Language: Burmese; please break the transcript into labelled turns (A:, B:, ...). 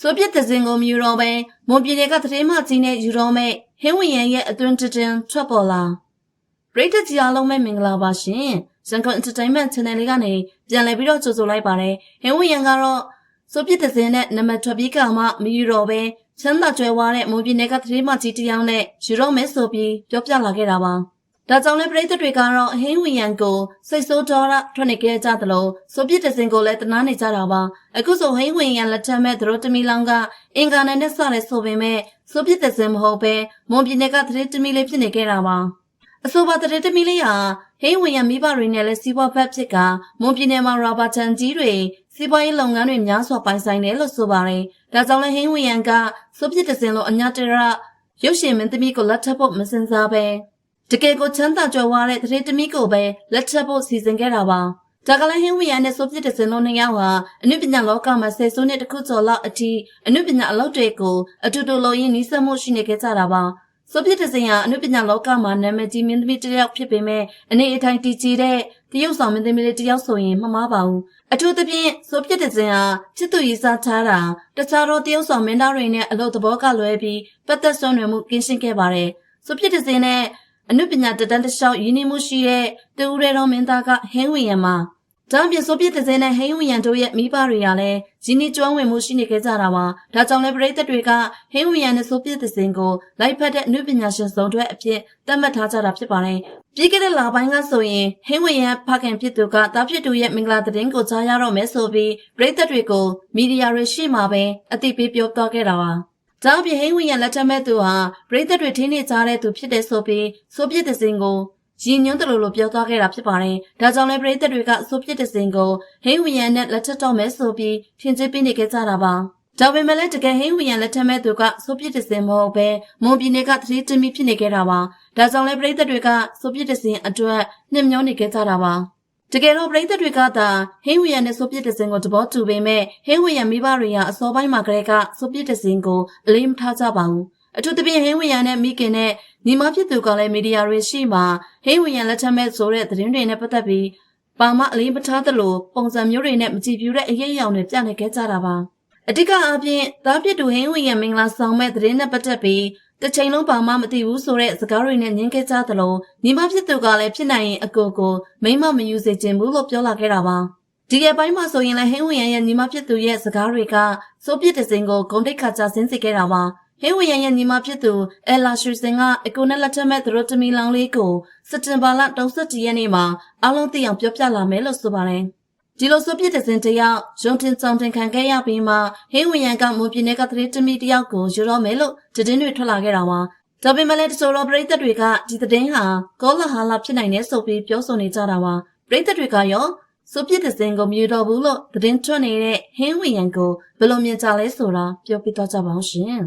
A: ဆိုပြစ်တဲ့စင်ကိုမြူတော့ပဲမွန်ပြည်နယ်ကသတင်းမှကြီးနဲ့ယူတော့မဲ့ဟင်းဝင်ရန်ရဲ့အတွင်းတတင်ထွက်ပေါ်လာပရိသတ်ကြီးအားလုံးပဲမင်္ဂလာပါရှင်ရန်ကုန် Entertainment Channel လေးကနေပြန်လည်ပြီးတော့ကြိုဆိုလိုက်ပါတယ်ဟင်းဝင်ရန်ကတော့ဆိုပြစ်တဲ့စင်နဲ့နမထွက်ပြီးကမှမယူတော့ပဲချမ်းသာကြွယ်ဝတဲ့မွန်ပြည်နယ်ကသတင်းမှကြီးတစ်ယောက်နဲ့ယူတော့မဲဆိုပြီးပြောပြလာခဲ့တာပါ ဒါကြောင့်လည်းပရိသတ်တွေကတော့ဟင်းဝင်ရန်ကိုစိတ်ဆိုးဒေါရထွက်နေကြကြသလိုဆိုပြစ်တဲ့စင်ကိုလည်းတနာနေကြတာပါအခုဆိုဟင်းဝင်ရန်လက်ထက်မဲ့သတို့တမီလောင်ကအင်္ဂါနဲ့နဲ့စရဲဆိုပေမဲ့ဆိုပြစ်တဲ့စင်မဟုတ်ပဲမွန်ပြည်နယ်ကသတင်းတမီလေးဖြစ်နေခဲ့တာပါအဆိုပါသတင်းတမီလေးဟာဟင်းဝင်ရန်မိဘတွေနဲ့လည်းစီးပွားဖက်ဖြစ်ကမွန်ပြည်နယ်မှာရာဘာတန်ကြီးတွေစီးပွားရေးလုပ်ငန်းတွေများစွာပိုင်ဆိုင်တယ်လို့ဆိုပါတယ်ဒါကြောင့်လည်းဟင်းဝင်ရန်ကဆိုပြစ်တဲ့စင်လိုအညာတရရုပ်ရှင်မင်းသမီးကိုလက်ထပ်ဖို့မစင်စားပဲ တကယ်ကိုချမ်းသာကြွယ်ဝတဲ့သတင်းတမီးကိုပဲလက်ထပ်ဖို့စီစဉ်ခဲ့တာပါဒါကလည်းဟင်းဝီယန်နဲ့ဆိုပြစ်တဲ့စင်လုံးနှစ်ယောက်ဟာအနုပညာလောကမှာဆယ်စုနှစ်တစ်ခုကျော်လောက်အထိအနုပညာအလုပ်တွေကိုအတူတူလုပ်ရင်းနှီးစပ်မှုရှိနေကြကြတာပါဆိုပြစ်တဲ့စင်ဟာအနုပညာလောကမှာနာမည်ကြီးမင်းသမီးတစ်ယောက်ဖြစ်ပေမဲ့အနေအထိုင်တည်ကြည်တဲ့တရုတ်ဆောင်မင်းသမီးလေးတစ်ယောက်ဆိုရင်မမှားပါဘူးအထူးသဖြင့်ဆိုပြစ်တဲ့စင်ဟာချစ်သူရေးစားထားတာတခြားသောတရုတ်ဆောင်မင်းသားတွေနဲ့အလုပ်သဘောကလွဲပြီးပတ်သက်ဆွမ်းနွယ်မှုကင်းရှင်းခဲ့ပါတယ်ဆိုပြစ်တဲ့စင်နဲ့ အနုပညာတတန်းတစ်လျှောက်ရင်းနှီးမှုရှိတဲ့တူဦးရဲတော်မင်းသားကဟင်းဝင်ရမှာဒါအပြင်ဆိုပြစ်တဲ့စင်နဲ့ဟင်းဝင်ရန်တို့ရဲ့မိဘတွေကလည်းရင်းနှီးကျွမ်းဝင်မှုရှိနေကြကြတာပါဒါကြောင့်လည်းပရိသတ်တွေကဟင်းဝင်ရန်နဲ့ဆိုပြစ်တဲ့စင်ကိုလိုက်ဖက်တဲ့အနုပညာရှင်စုံတွဲအဖြစ်သတ်မှတ်ထားကြတာဖြစ်ပါတယ်ပြီးခဲ့တဲ့လပိုင်းကဆိုရင်ဟင်းဝင်ရန်ဖခင်ဖြစ်သူကတာဖြစ်သူရဲ့မင်္ဂလာသတင်းကိုကြားရတော့မယ်ဆိုပြီးပရိသတ်တွေကိုမီဒီယာတွေရှေ့မှာပဲအသိပေးပြောသွားခဲ့တာပါ ဒါအပြင်ဟိန်းဝင်ရလက်ထက်မဲ့သူဟာပရိသတ်တွေထင်းနေကြတဲ့သူဖြစ်တဲ့ဆိုပြီးဆိုပြစ်တဲ့စင်ကိုရည်ညွှန်းတယ်လို့ပြောသွားခဲ့တာဖြစ်ပါတယ်။ဒါကြောင့်လည်းပရိသတ်တွေကဆိုပြစ်တဲ့စင်ကိုဟိန်းဝင်ရနဲ့လက်ထက်တော့မယ်ဆိုပြီးထင်ကြီးပေးနေကြကြတာပါ။ဒါပေမဲ့လည်းတကယ်ဟိန်းဝင်ရလက်ထက်မဲ့သူကဆိုပြစ်တဲ့စင်မဟုတ်ပဲမွန်ပြည်နယ်ကသတိတမိဖြစ်နေခဲ့တာပါ။ဒါကြောင့်လည်းပရိသတ်တွေကဆိုပြစ်တဲ့စင်အတွက်နှမျောနေကြကြတာပါ။ တကယ်တော့ပရိသတ်တွေကသာဟင်းဝီယန်နဲ့ဆိုပြစ်တဲ့စင်ကိုသဘောတူပေမဲ့ဟင်းဝီယန်မိဘတွေဟာအစောပိုင်းမှာကလေးကဆိုပြစ်တဲ့စင်ကိုအလေးမထားကြပါဘူးအထူးသဖြင့်ဟင်းဝီယန်နဲ့မိခင်နဲ့ညီမဖြစ်သူကလည်းမီဒီယာတွေရှိမှဟင်းဝီယန်လက်ထက်မဲ့ဆိုတဲ့သတင်းတွေနဲ့ပတ်သက်ပြီးပါမအလေးမထားသလိုပုံစံမျိုးတွေနဲ့မကြည့်ပြူတဲ့အရေးအယောင်တွေပြနေခဲ့ကြတာပါအဓိကအပြင်သားဖြစ်သူဟင်းဝီယန်မင်္ဂလာဆောင်မဲ့သတင်းနဲ့ပတ်သက်ပြီး တစ်ချိန်လုံးပါမမသိဘူးဆိုတဲ့စကားတွေနဲ့ညှင်းခဲ့ကြသလိုညီမဖြစ်သူကလည်းဖြစ်နိုင်ရင်အကိုကိုမိမမယူစေခြင်းဘူးလို့ပြောလာခဲ့တာပါဒီကပိုင်းမှာဆိုရင်လည်းဟင်းဝင်ရန်ရဲ့ညီမဖြစ်သူရဲ့စကားတွေကစိုးပြစ်တဲ့စင်ကိုဂုံတိတ်ခါချဆင်းစေခဲ့တာပါဟင်းဝင်ရန်ရဲ့ညီမဖြစ်သူအလာရှူစင်ကအကိုနဲ့လက်ထက်မဲ့သရိုတမီလောင်လေးကိုစက်တင်ဘာလ31ရက်နေ့မှာအားလုံးသိအောင်ပြောပြလာမယ်လို့ဆိုပါတယ် ဒီလိုဆိုပြစ်တဲ့စင်တယောက်ရုံတင်ဆောင်တင်ခံခဲ့ရပြီးမှဟင်းဝင်ရန်ကမွန်ပြည်နယ်ကသတိတမီတယောက်ကိုယူတော့မယ်လို့သတင်းတွေထွက်လာခဲ့တာပါဒါပေမဲ့လည်းတချို့သောပရိသတ်တွေကဒီသတင်းဟာကောလဟာလဖြစ်နိုင်တယ်ဆိုပြီးပြောဆိုနေကြတာပါပရိသတ်တွေကရောဆိုပြစ်တဲ့စင်ကိုမြည်တော်ဘူးလို့သတင်းထွက်နေတဲ့ဟင်းဝင်ရန်ကိုဘယ်လိုမြင်ကြလဲဆိုတာပြောပြတော့ကြပါအောင်ရှင်